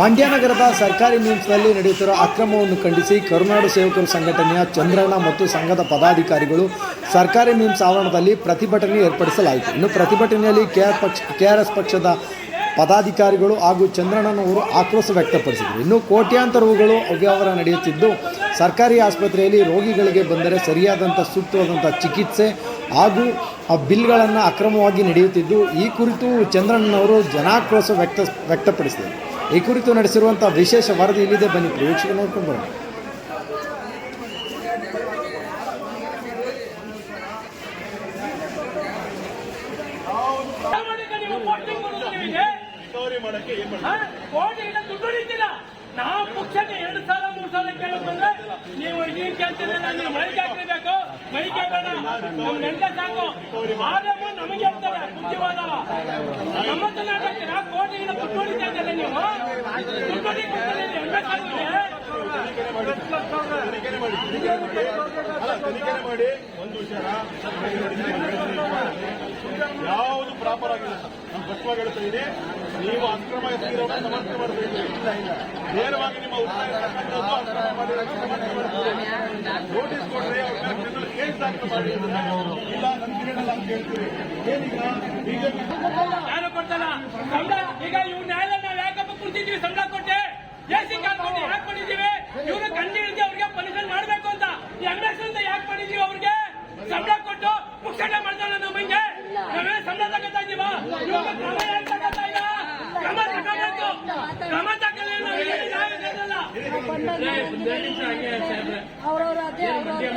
ಮಂಡ್ಯ ನಗರದ ಸರ್ಕಾರಿ ಮೀನ್ಸ್ನಲ್ಲಿ ನಡೆಯುತ್ತಿರುವ ಅಕ್ರಮವನ್ನು ಖಂಡಿಸಿ ಕರುನಾಡು ಸೇವಕರು ಸಂಘಟನೆಯ ಚಂದ್ರಣ್ಣ ಮತ್ತು ಸಂಘದ ಪದಾಧಿಕಾರಿಗಳು ಸರ್ಕಾರಿ ಮೀನ್ಸ್ ಆವರಣದಲ್ಲಿ ಪ್ರತಿಭಟನೆ ಏರ್ಪಡಿಸಲಾಯಿತು. ಇನ್ನು ಪ್ರತಿಭಟನೆಯಲ್ಲಿ ಕೆಆರ್ ಪಕ್ಷ ಪಕ್ಷದ ಪದಾಧಿಕಾರಿಗಳು ಹಾಗೂ ಚಂದ್ರಣ್ಣನವರು ಆಕ್ರೋಶ ವ್ಯಕ್ತಪಡಿಸಿದರು. ಇನ್ನು ಕೋಟ್ಯಾಂತರ ರುಗಳು ಅವ್ಯವಹಾರ ನಡೆಯುತ್ತಿದ್ದು, ಸರ್ಕಾರಿ ಆಸ್ಪತ್ರೆಯಲ್ಲಿ ರೋಗಿಗಳಿಗೆ ಬಂದರೆ ಸರಿಯಾದಂಥ, ಸೂಕ್ತವಾದಂಥ ಚಿಕಿತ್ಸೆ ಹಾಗೂ ಆ ಬಿಲ್ಗಳನ್ನು ಅಕ್ರಮವಾಗಿ ನಡೆಯುತ್ತಿದ್ದು, ಈ ಕುರಿತು ಚಂದ್ರಣ್ಣನವರು ಜನಾಕ್ರೋಶ ವ್ಯಕ್ತ, ವ್ಯಕ್ತಪಡಿಸಿದರು. ಈ ಕುರಿತು ನಡೆಸಿರುವಂಥ ವಿಶೇಷ ವರದಿ ಇಲ್ಲಿದೆ. ಬನ್ನಿ ವೀಕ್ಷಕ ನೋಡ್ಕೊಂಡು ಬರೋಣ. ನೀವು ಪಕ್ಷಕ್ಕೆ ಎರಡು ಸಾವಿರ ಮೂರು ಸಾವಿರ ಕೇಳಕ್ ಬಂದ್ರೆ ನೀವು ಈ ಕೇಳ್ತಿರಲಿಲ್ಲ ಮಳೆ ಮೈಕ್ ಮೈಕ್ ಬೇಡ ನಮ್ ಸಾಕು. ಆರೇಮ ನಮಗೆ ಮಾಡಿ ಒಂದು ಯಾವುದು ಪ್ರಾಪರ್ ಆಗಿಲ್ಲ ನಾನು ಸ್ಪಷ್ಟವಾಗಿ ಹೇಳ್ತಾ ಇದ್ದೀನಿ ನೀವು ಅಕ್ರಮ ಎಸಗಿರೋದು ಸಮರ್ಥನೆ ಮಾಡಬೇಕು ನೇರವಾಗಿ ನಿಮ್ಮ ಉತ್ತರ ಇರ್ತಕ್ಕಂಥದ್ದು ಅಕ್ರಮ ಮಾಡಿರೋ ಸಮರ್ಥನೆ ಮಾಡಬೇಕು ನೋಟಿಸ್ ಕೊಡ್ರಿ ಅವ್ರ ಮೇಲೆ ಇಲ್ಲ ಏನೀಗ ಬಿಜೆಪಿ ಯಾರು ಕೊಡ್ತಾರ ಸಂಬಳ, ಈಗ ಇವ್ ನ್ಯಾಯಾಲಯ ನಾವು ಯಾಕಪ್ಪ ಕುಂತಿದ್ವಿ ಸಂಬಳ ಕೊಟ್ಟೆ. ಎಸಿ ಕಾಲ್ಕೊಂಡು ಯಾಕೆ ಮಾಡಿದೀವಿ ಇವ್ರು ಅವ್ರಿಗೆ ಪನಿಷನ್ ಮಾಡಬೇಕು ಅಂತ. ಎಂ ಎಸ್ ಅಂತ ಯಾಕೆ ಮಾಡಿದೀವಿ ಅವ್ರಿಗೆ? ಸಂಬಳ ಕೊಟ್ಟು ಪುಕ್ಷಟ ಮಾಡ್ತಾಳೆ ನಾವೇ ಸಂಬಳ ತಗೋತಾ ಇದೀವ ಕ್ರಮ ತಗೋಬೇಕು. ಕ್ರಮ ತಗೊಳ್ಳಿ ಅವ್ರವ್ರ ಅದೇ ಅವ್ರವ್ರ